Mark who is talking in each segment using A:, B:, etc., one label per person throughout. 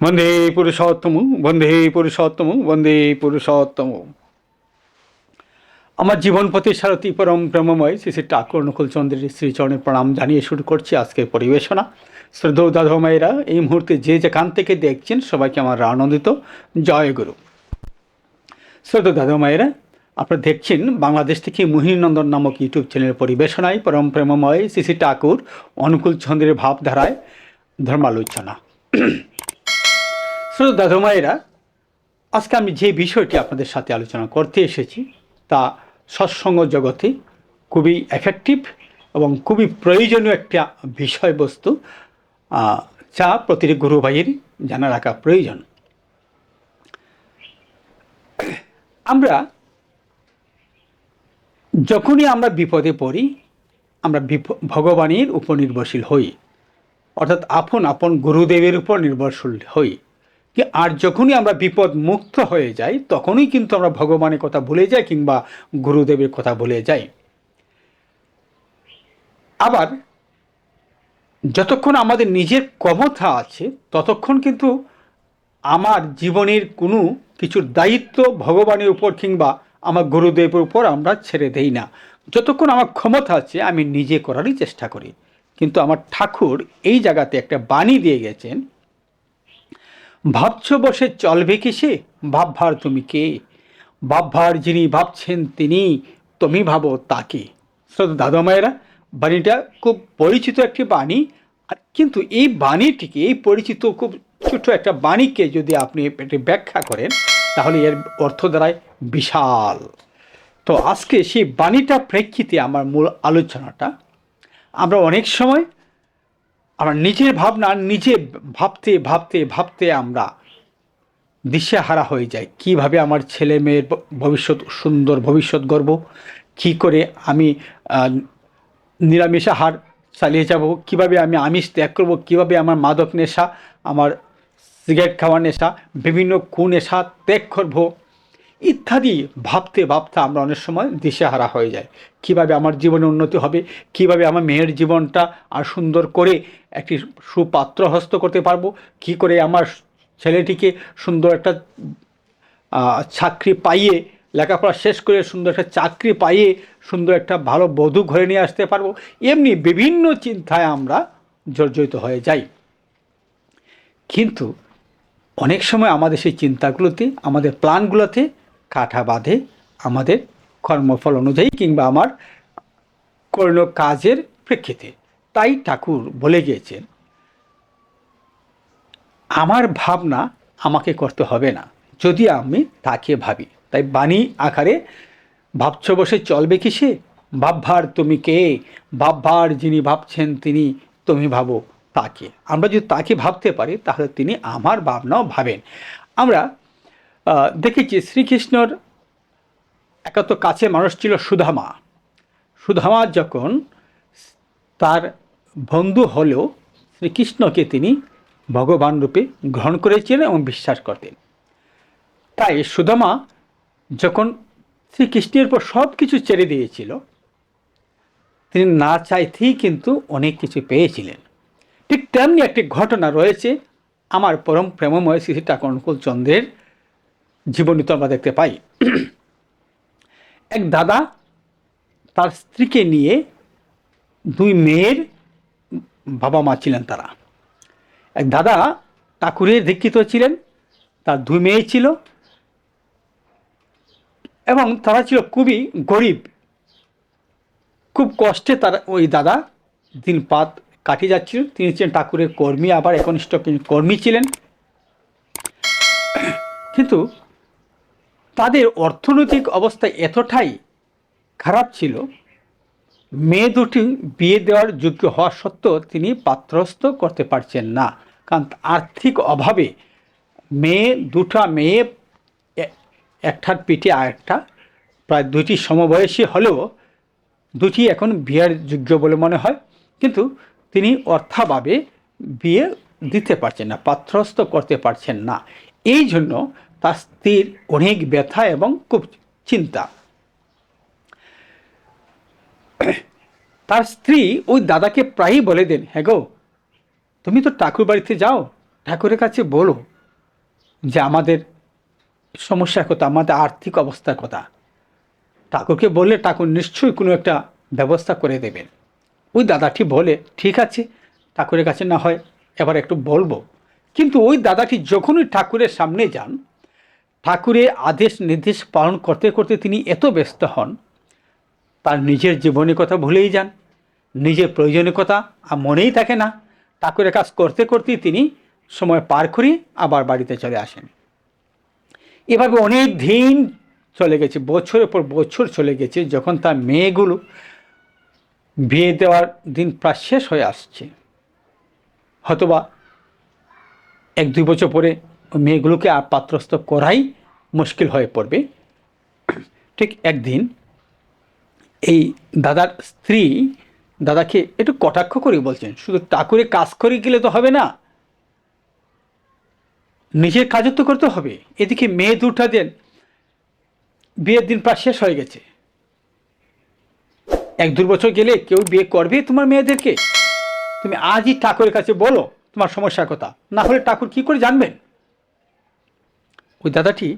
A: বন্দে পুরুষোত্তম বন্দে পুরুষোত্তম বন্দে পুরুষোত্তম আমার জীবন পথে সারথী পরম প্রেমময় শ্রী শ্রী ঠাকুর নকুলচন্দ্রের শ্রীচরণের প্রণাম জানিয়ে শুরু করছি আজকের পরিবেশনা। শ্রদ্ধ দাদা মায়েরা, এই মুহূর্তে যে যেখান থেকে দেখছেন সবাইকে আমার আনন্দিত। জয় গুরু। শ্রদ্ধ দাদা মায়েরা, আপনারা দেখছেন বাংলাদেশ থেকে মোহিনীনন্দন নামক ইউটিউব চ্যানেলের পরিবেশনায় পরম প্রেমময় শ্রী শ্রী ঠাকুর অনুকূল চন্দ্রের ভাবধারায় ধর্মালোচনা। দাদা মায়েরা আজকে আমি যে বিষয়টি আপনাদের সাথে আলোচনা করতে এসেছি, তা সৎসঙ্গ জগতে খুবই এফেক্টিভ এবং খুবই প্রয়োজনীয় একটা বিষয়বস্তু যা প্রতিটি গুরু ভাইয়েরই জানা রাখা প্রয়োজন। আমরা যখনই আমরা বিপদে পড়ি, আমরা ভগবানের উপর নির্ভরশীল হই, অর্থাৎ আপন আপন গুরুদেবের উপর নির্ভরশীল হই। কি আর যখনই আমরা বিপদ মুক্ত হয়ে যাই, তখনই কিন্তু আমরা ভগবানের কথা ভুলে যাই কিংবা গুরুদেবের কথা ভুলে যাই। আবার যতক্ষণ আমাদের নিজের ক্ষমতা আছে, ততক্ষণ কিন্তু আমার জীবনের কোনো কিছুর দায়িত্ব ভগবানের উপর কিংবা আমার গুরুদেবের উপর আমরা ছেড়ে দেই না। যতক্ষণ আমার ক্ষমতা আছে, আমি নিজে করারই চেষ্টা করি। কিন্তু আমার ঠাকুর এই জায়গাতে একটা বাণী দিয়ে গেছেন ভাবছ বসে চলবে কিসে? ভাবভার তুমি কে? ভাবভার যিনি ভাবছেন তিনি, তুমি ভাবো তাকে। শ্রদ্ধা দাদা মায়েরা, বাণীটা খুব পরিচিত একটি বাণী কিন্তু এই বাণীটিকে, এই পরিচিত খুব ছোট একটা বাণীকে যদি আপনি একটি ব্যাখ্যা করেন, তাহলে এর অর্থ দাঁড়ায় বিশাল। তো আজকে সেই বাণীটা প্রেক্ষিতে আমার মূল আলোচনাটা। আমরা অনেক সময় আমরা নিজের ভাবনা নিজে ভাবতে ভাবতে ভাবতে আমরা দিশেহারা হয়ে যায় কীভাবে আমার ছেলে মেয়ের ভবিষ্যৎ সুন্দর ভবিষ্যৎ গর্ব? কি করে আমি আহ, নিরামিষ আহার চালিয়ে যাব? কীভাবে আমি আমিষ ত্যাগ করব? কীভাবে আমার মাদক নেশা আমার সিগারেট খাওয়ার নেশা বিভিন্ন কুনেশা ত্যাগ করব? ইত্যাদি ভাবতে ভাবতে আমরা অনেক সময় দিশেহারা হয়ে যাই। কীভাবে আমার জীবনে উন্নতি হবে, কীভাবে আমার মেয়ের জীবনটা আর সুন্দর করে একটি সুপাত্র হস্ত করতে পারব, কি করে আমার ছেলেটিকে সুন্দর একটা চাকরি পাইয়ে, লেখাপড়া শেষ করে সুন্দর একটা চাকরি পাইয়ে সুন্দর একটা ভালো বধূ ঘরে নিয়ে আসতে পারব, এমনি বিভিন্ন চিন্তায় আমরা জর্জরিত হয়ে যাই। কিন্তু অনেক সময় আমাদের সেই চিন্তাগুলোতে, আমাদের প্ল্যানগুলোতে কাঠা বাঁধে আমাদের কর্মফল অনুযায়ী কিংবা আমার কোনো কাজের প্রেক্ষিতে। তাই ঠাকুর বলে গিয়েছেন, আমার ভাবনা আমাকে করতে হবে না, যদি আমি তাকে ভাবি। তাই বাণী আকারে, ভাবছ বসে চলবে কি সে তুমি কে? ভাবভার যিনি ভাবছেন তিনি, তুমি ভাবো তাকে। আমরা যদি তাকে ভাবতে পারি, তাহলে তিনি আমার ভাবনাও ভাবেন। আমরা দেখেছি শ্রীকৃষ্ণর একাত কাছে মানুষ ছিল সুধামা। সুধামা যখন তার বন্ধু হলেও শ্রীকৃষ্ণকে তিনি ভগবান রূপে গ্রহণ করেছিলেন এবং বিশ্বাস করতেন। তাই সুদামা যখন শ্রীকৃষ্ণের পর সব কিছু ছেড়ে দিয়েছিল, তিনি না চাইতেই কিন্তু অনেক কিছু পেয়েছিলেন। ঠিক তেমনি একটি ঘটনা রয়েছে আমার পরম প্রেমময় শ্রী ঠাকুর অনুকূল চন্দ্রের। জীবনী তো আমরা দেখতে পাই। এক দাদা তার স্ত্রীকে নিয়ে দুই মেয়ের বাবা মা ছিলেন তারা। এক দাদা ঠাকুরের দীক্ষিত ছিলেন, তার দুই মেয়ে ছিল এবং তারা ছিল খুবই গরিব। খুব কষ্টে তার ওই দাদা দিনপাত কাটিয়ে যাচ্ছিল। তিনি ছিলেন ঠাকুরের কর্মী, আবার একনিষ্ঠ কর্মী ছিলেন। কিন্তু তাদের অর্থনৈতিক অবস্থা এতটাই খারাপ ছিল, মেয়ে দুটি বিয়ে দেওয়ার যোগ্য হওয়া সত্ত্বেও তিনি পাত্রস্থ করতে পারছেন না। কারণ আর্থিক অভাবে মেয়ে দুটা মেয়ে একটার পিঠে আরেকটা প্রায় দুটি সমবয়সী হলেও দুটি এখন বিয়ের যোগ্য বলে মনে হয়। কিন্তু তিনি অর্থাভাবে বিয়ে দিতে পারছেন না, পাত্রস্থ করতে পারছেন না। এই জন্য তার স্ত্রীর অনেক ব্যথা এবং খুব চিন্তা। তার স্ত্রী ওই দাদাকে প্রায়ই বলে দেন হ্যাঁ গো, তুমি তো ঠাকুর বাড়িতে যাও, ঠাকুরের কাছে বলো যে আমাদের সমস্যার কথা, আমাদের আর্থিক অবস্থার কথা। ঠাকুরকে বললে ঠাকুর নিশ্চয়ই কোনো একটা ব্যবস্থা করে দেবেন। ওই দাদাটি বলে, ঠিক আছে, ঠাকুরের কাছে না হয় এবার একটু বলব। কিন্তু ওই দাদাটি যখনই ঠাকুরের সামনে যান ঠাকুরের আদেশ নির্দেশ পালন করতে করতে তিনি এত ব্যস্ত হন, তার নিজের জীবনের কথা ভুলেই যান, নিজের প্রয়োজনীয় কথা আর মনেই থাকে না। ঠাকুরের কাজ করতে করতেই তিনি সময় পার করে আবার বাড়িতে চলে আসেন। এভাবে অনেক দিন চলে গেছে, বছরের পর বছর চলে গেছে, যখন তার মেয়েগুলো বিয়ে দেওয়ার দিন প্রায় শেষ হয়ে আসছে। হয়তোবা এক দুই বছর পরে মেয়েগুলোকে আর পাত্রস্থ করাই মুশকিল হয়ে পড়বে। ঠিক একদিন এই দাদার স্ত্রী দাদাকে একটু কটাক্ষ করে বলছেন, শুধু ঠাকুরে কাজ করে গেলে তো হবে না, নিজের কাজও তো করতে হবে। এদিকে মেয়ে দুটা দেন, বিয়ের দিন প্রায় শেষ হয়ে গেছে। এক দু বছর গেলে কেউ বিয়ে করবে তোমার মেয়েদেরকে? তুমি আজই ঠাকুরের কাছে বলো তোমার সমস্যার কথা। না হলে ঠাকুর কি করে জানবেন? ওই দাদাটি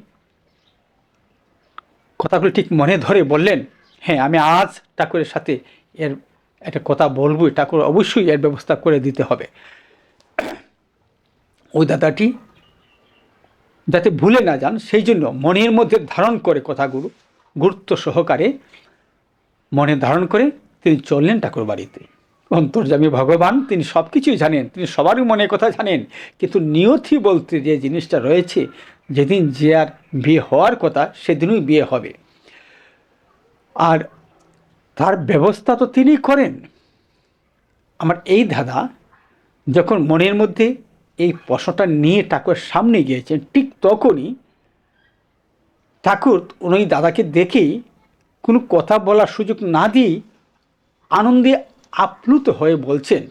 A: কথাগুলো ঠিক মনে ধরে বললেন হ্যাঁ আমি আজ ঠাকুরের সাথে এর একটা কথা বলবই ঠাকুর অবশ্যই এর ব্যবস্থা করে দিতে হবে। ওই দাদাটি যাতে ভুলে না যান, সেই জন্য মনের মধ্যে ধারণ করে কথাগুলো গুরুত্ব সহকারে মনে ধারণ করে তিনি চললেন ঠাকুর বাড়িতে। অন্তর্জামী ভগবান, তিনি সব কিছুই জানেন, তিনি সবারই মনের কথা জানেন, কিন্তু নিয়তি বলতে যে জিনিসটা রয়েছে যেদিন যে আর বিয়ে হওয়ার কথা, সেদিনই বিয়ে হবে। আর তার ব্যবস্থা তো তিনি করেন। আমার এই দাদা যখন মনের মধ্যে এই প্রশ্নটা নিয়ে ঠাকুরের সামনে গিয়েছেন, ঠিক তখনই ঠাকুর উনি দাদাকে দেখেই কোনো কথা বলার সুযোগ না দিয়েই আনন্দে আপ্লুত হয়ে বলছেন,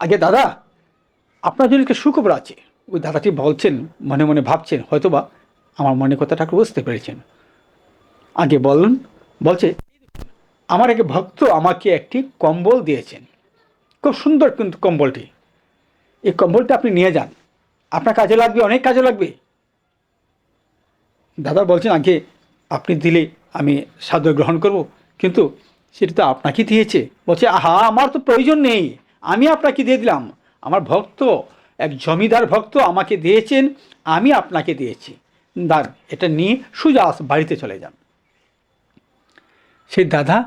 A: আগে দাদা, আপনার জন্য একটা সুখবর আছে। ওই দাদাটি বলছেন, মনে মনে ভাবছেন, হয়তোবা আমার মনে কথা ঠাকুর বুঝতে পেরেছেন। আগে বলুন বলছে, আমার এক ভক্ত আমাকে একটি কম্বল দিয়েছেন। খুব সুন্দর কিন্তু কম্বলটি। এই কম্বলটা আপনি নিয়ে যান। আপনার কাজে লাগবে, অনেক কাজে লাগবে। দাদা বলছেন, আগে আপনি দিলে আমি সাদর গ্রহণ করব, কিন্তু সেটা তো আপনাকে দিয়েছে। বলছে, আহা, আমার তো প্রয়োজন নেই। আমি আপনাকে দিয়ে দিলাম। আমার ভক্ত এক জমিদার ভক্ত আমাকে দিয়েছেন, আমি আপনাকে দিয়েছি। দান এটা নিয়ে সোজা বাড়িতে চলে যান। সেই দাদা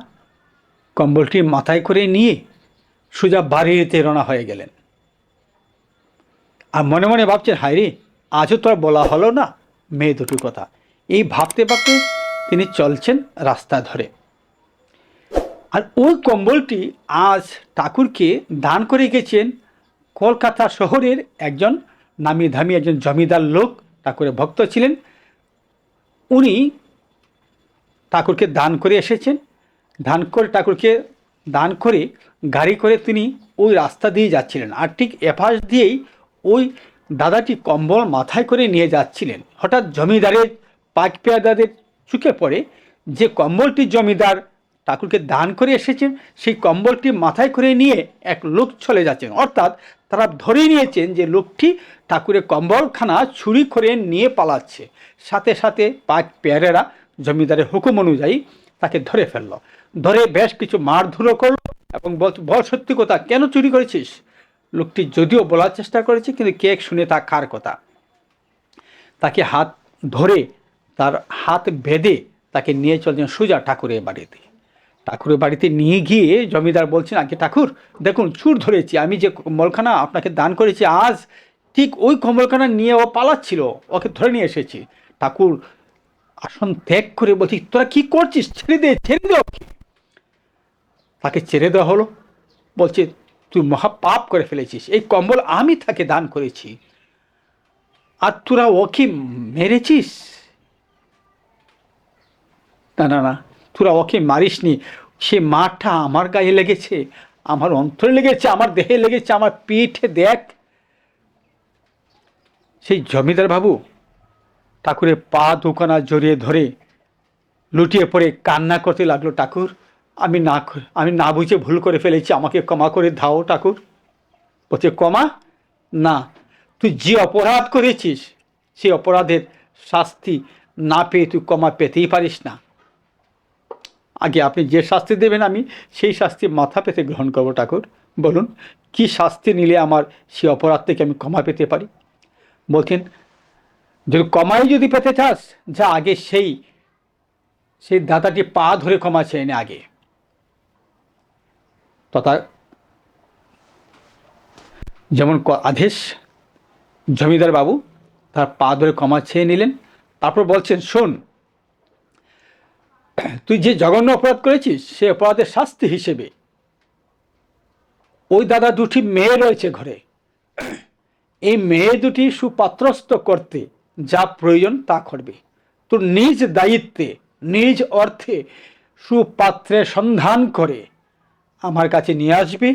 A: কম্বলটি মাথায় করে নিয়ে সোজা বাড়িতে রওনা হয়ে গেলেন। আর মনে মনে ভাবছেন, হায় রে, আজও তো আর বলা হলো না মেয়ে দুটোর কথা। এই ভাবতে ভাবতে তিনি চলছেন রাস্তা ধরে। আর ওই কম্বলটি আজ ঠাকুরকে দান করে গেছেন কলকাতা শহরের একজন নামি ধামি একজন জমিদার লোক ঠাকুরের ভক্ত ছিলেন। উনি ঠাকুরকে দান করে এসেছেন। দান করে ঠাকুরকে দান করে গাড়ি করে তিনি ওই রাস্তা দিয়ে যাচ্ছিলেন আর ঠিক এপাশ দিয়েই ওই দাদাটি কম্বল মাথায় করে নিয়ে যাচ্ছিলেন। হঠাৎ জমিদারের পাক পেয়াদাদের চুকে পড়ে। যে কম্বলটি জমিদার ঠাকুরকে দান করে এসেছেন, সেই কম্বলটি মাথায় করে নিয়ে এক লোক চলে যাচ্ছেন। অর্থাৎ তারা ধরে নিয়েছেন যে লোকটি ঠাকুরের কম্বলখানা চুরি করে নিয়ে পালাচ্ছে। সাথে সাথে পাঁচ পেয়ারেরা জমিদারের হুকুম অনুযায়ী তাকে ধরে ফেলল। ধরে বেশ কিছু মারধরও করল এবং বল সত্যি কথা, কেন চুরি করেছিস? লোকটি যদিও বলার চেষ্টা করেছে, কিন্তু কে শুনে তা কার কথা? তাকে হাত ধরে, তার হাত বেঁধে তাকে নিয়ে চলছেন সোজা ঠাকুরের বাড়িতে। ঠাকুরের বাড়িতে নিয়ে গিয়ে জমিদার বলছেন, আগে ঠাকুর, দেখুন, চুর ধরেছি। আমি যে কম্বলখানা আপনাকে দান করেছি, আজ ঠিক ওই কম্বলখানা নিয়ে ও পালাচ্ছিল, ওকে ধরে নিয়ে এসেছি। ঠাকুর, আসন ত্যাগ করে বলছি, তোরা কি করছিস? ছেড়ে দে ছেড়ে দে ওকে। তাকে ছেড়ে দেওয়া হলো। বলছে, তুই মহা পাপ করে ফেলেছিস। এই কম্বল আমি তাকে দান করেছি। আর তোরা ওকে মেরেছিস? না না না, তোরা ওকে মারিসনি। সে মাঠটা আমার গায়ে লেগেছে, আমার অন্তরে লেগেছে, আমার দেহে লেগেছে, আমার পিঠে দেখ। সেই জমিদার বাবু ঠাকুরের পা দোকানা জড়িয়ে ধরে লুটিয়ে পড়ে কান্না করতে লাগল, ঠাকুর, আমি না আমি না বুঝে ভুল করে ফেলেছি, আমাকে ক্ষমা করে দাও ঠাকুর। বলছে, ক্ষমা? না, তুই যে অপরাধ করেছিস সেই অপরাধের শাস্তি না পেয়ে তুই কমা পেতেই পারিস না। আগে আপনি যে শাস্তি দেবেন আমি, সেই শাস্তি মাথা পেতে গ্রহণ করব ঠাকুর। বলুন, কি শাস্তি নিলে আমার সেই অপরাধ থেকে আমি ক্ষমা পেতে পারি? বলছেন, যদি কমাই যদি পেতে চাস, যা আগে সেই সেই দাদাটি পা ধরে ক্ষমা চেয়ে নে আগে। তথা যেমন আদেশ, জমিদার বাবু তার পা ধরে ক্ষমা চেয়ে নিলেন, তারপর বলছেন, শোন তুই যে জঘন্য অপরাধ করেছিস, সে অপরাধের শাস্তি হিসেবে। ওই দাদা দুটি মেয়ে রয়েছে ঘরে। এই মেয়ে দুটি সুপাত্রস্থ করতে যা প্রয়োজন তা করবে। তোর নিজ দায়িত্বে, নিজ অর্থে সুপাত্রের সন্ধান করে আমার কাছে নিয়ে আসবে।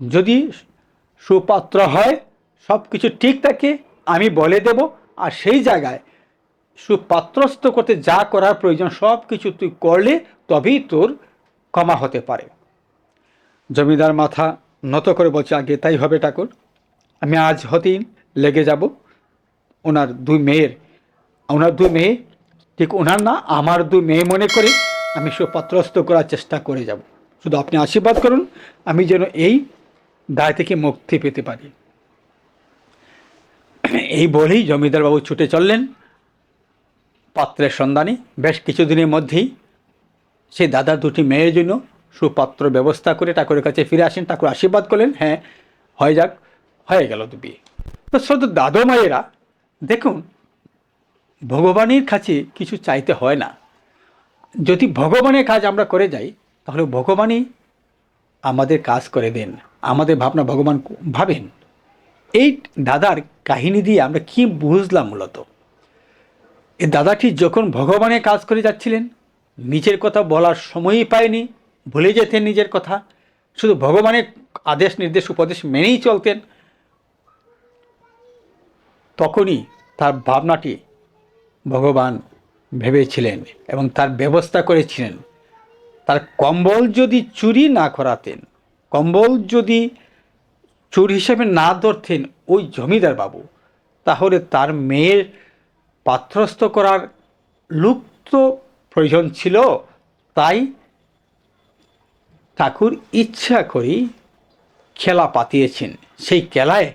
A: যদি সুপাত্র হয় সব কিছু ঠিক থাকে, আমি বলে দেব, আর সেই জায়গায় সুপাত্রস্থ করতে যা করার প্রয়োজন, সব কিছু তুই করলে তবেই তোর ক্ষমা হতে পারে। জমিদার মাথা নত করে বলছে, আগে তাই হবে ঠাকুর, আমি আজ হতেই লেগে যাব। ওনার দুই মেয়ের, ওনার দুই মেয়ে, ঠিক ওনার না, আমার দুই মেয়ে মনে করে আমি সুপাত্রস্থ করার চেষ্টা করে যাব। শুধু আপনি আশীর্বাদ করুন, আমি যেন এই দায় থেকে মুক্তি পেতে পারি। এই বলেই জমিদারবাবু ছুটে চললেন। পাত্রের সন্ধানে। বেশ কিছুদিনের মধ্যেই সে দাদার দুটি মেয়ের জন্য সুপাত্র ব্যবস্থা করে ঠাকুরের কাছে ফিরে আসেন। ঠাকুর আশীর্বাদ করলেন হ্যাঁ হয়ে যাক, হয়ে গেল তো বিয়ে। তো শুধু দাদু মায়েরা, দেখুন, ভগবানের কাছে কিছু চাইতে হয় না। যদি ভগবানের কাজ আমরা করে যাই, তাহলে ভগবানই আমাদের কাজ করে দেন, আমাদের ভাবনা ভগবান ভাবেন। এই দাদার কাহিনী দিয়ে আমরা কি বুঝলাম মূলত? এই দাদাটি যখন ভগবানের কাজ করে যাচ্ছিলেন, নিজের কথা বলার সময়ই পায়নি, ভুলে যেতেন নিজের কথা। শুধু ভগবানের আদেশ, নির্দেশ, উপদেশ মেনেই চলতেন। তখনই তার ভাবনাটি ভগবান ভেবেছিলেন এবং তার ব্যবস্থা করেছিলেন। তার কম্বল যদি চুরি না করাতেন, কম্বল যদি চোর হিসেবে না ধরতেন ওই জমিদার বাবু, তাহলে তার মেয়ের পাত্রস্থ করার লুপ্ত প্রয়োজন ছিল, তাই ঠাকুর ইচ্ছা করেই খেলা পাতিয়েছেন। সেই খেলায়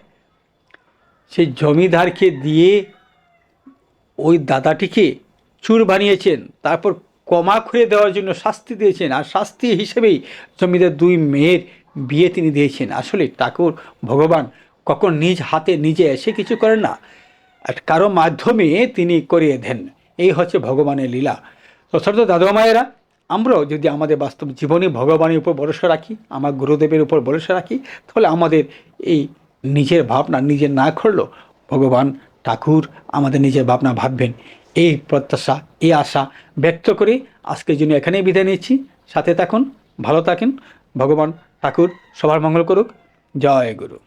A: সেই জমিদারকে দিয়ে ওই দাদাটিকে চুর বানিয়েছেন, তারপর কমা খুঁড়ে দেওয়ার জন্য শাস্তি দিয়েছেন, আর শাস্তি হিসেবেই জমিদার দুই মেয়ের বিয়ে তিনি দিয়েছেন। আসলে ঠাকুর ভগবান কখন নিজ হাতে নিজে এসে কিছু করেন না আর কারও মাধ্যমে তিনি করিয়ে দেন। এই হচ্ছে ভগবানের লীলা। তো ছোট দাদু মায়েরা, আমরাও যদি আমাদের বাস্তব জীবনে ভগবানের উপর ভরসা রাখি, আমার গুরুদেবের উপর ভরসা রাখি, তাহলে আমাদের এই নিজের ভাবনা নিজে না করলেও ভগবান ঠাকুর আমাদের নিজের ভাবনা ভাববেন। এই প্রত্যাশা, এই আশা ব্যক্ত করে আজকের জন্য এখানেই বিদায় নিচ্ছি। সাথে থাকুন, ভালো থাকেন। ভগবান ঠাকুর সবার মঙ্গল করুক। জয় গুরু।